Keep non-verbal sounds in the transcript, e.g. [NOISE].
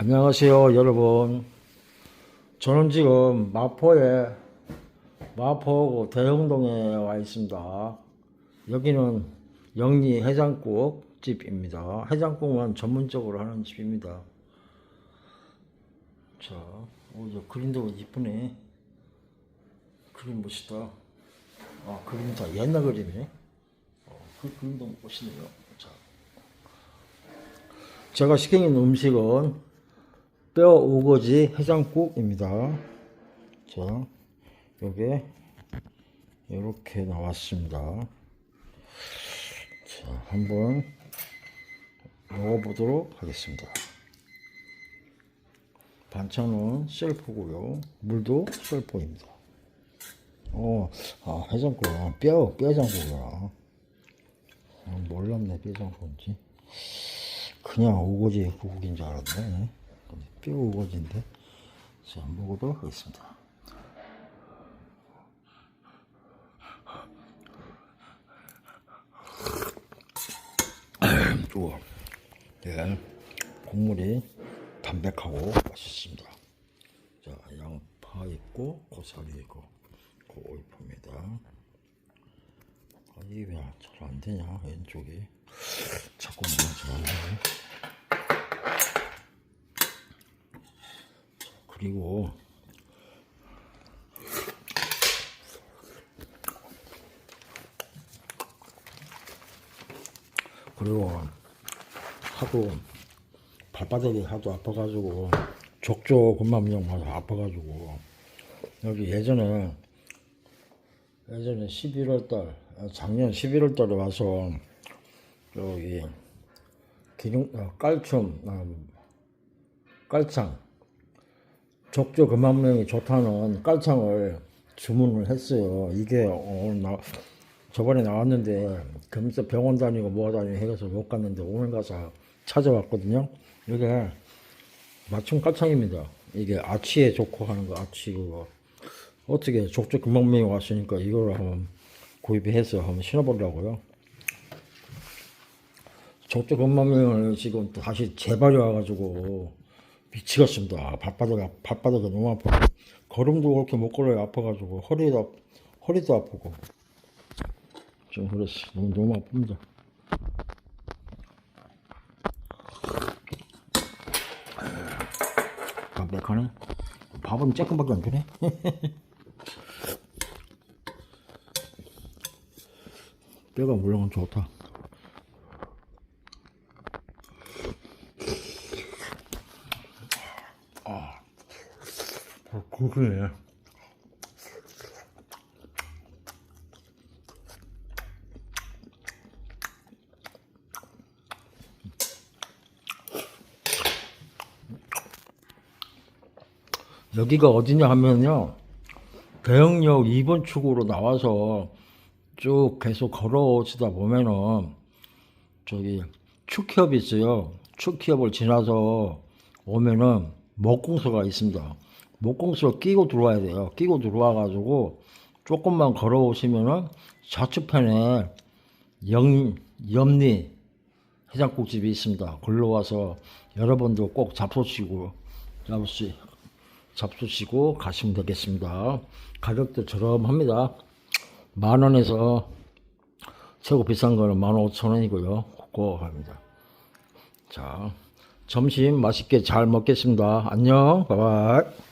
안녕하세요, 여러분. 저는 지금 마포에 마포구 대흥동에 와 있습니다. 여기는 영리 해장국 집입니다. 해장국만 전문적으로 하는 집입니다. 자, 오, 저 그림도 이쁘네. 그림 멋있다. 아, 그림 다 옛날 그림이네. 어, 그 그림도 멋있네요. 자, 제가 시킨 음식은 뼈 우거지 해장국입니다. 자, 요게 이렇게 나왔습니다. 자, 한번 먹어보도록 하겠습니다. 반찬은 셀프고요. 물도 셀프입니다. 어, 아, 해장국, 아, 뼈, 뼈장국이야. 아, 몰랐네, 뼈장국인지. 그냥 우거지 국인 줄 알았네. 근데 뼈 우거지인데. 자, 먹어보도록 하겠습니다. [CLEARS THROAT] 우와. 예, 국물이 담백하고 맛있습니다. 자, 양파 있고, 고사리 있고, 고이프입니다. 아, 이게 왜 잘 안 되냐, 왼쪽이. 자꾸 뭐지 말네. 그리고 그리고 하도 발바닥이 하도 아파가지고 족저 근막염 와서 아파가지고 여기 예전에 예전에 11월달 작년 11월달에 와서 여기 기둥 어, 깔춤 아, 깔창 족저 근막염이 좋다는 깔창을 주문을 했어요. 이게 오늘 나 저번에 나왔는데 금세 병원 다니고 뭐 다니고 해서 못 갔는데 오늘 가서 찾아왔거든요. 이게 맞춤 깔창입니다. 이게 아치에 좋고 하는 거 아치 그거 어떻게 족저 근막염이 왔으니까 이걸 한번 구입해서 한번 신어보려고요. 족저 근막염을 지금 또 다시 재발이 와가지고 미치겠습니다. 발바닥 발바닥이 너무 아파. 걸음도 그렇게 못 걸어요. 아파가지고 허리도 허리도 아프고 좀 그랬어. 너무 너무 아픕니다. 담백하네. 밥은 조금밖에 안 주네. [LAUGHS] 뼈가 물론 좋다. 아, 그러네. 여기가 어디냐 하면요. 대흥역 2번 출구로 나와서 쭉 계속 걸어오시다 보면은 저기 축협이 있어요. 축협을 지나서 오면은 목공소가 있습니다. 목공소 끼고 들어와야 돼요. 끼고 들어와 가지고 조금만 걸어오시면은 좌측편에 영, 염리 해장국집이 있습니다. 걸로 와서 여러분도 꼭 잡수시고 잡수 잡수시고 가시면 되겠습니다. 가격도 저렴합니다. 만 원에서 최고 비싼 거는 만 오천 원이고요. 그거 합니다. 자, 점심 맛있게 잘 먹겠습니다. 안녕, 바이바이.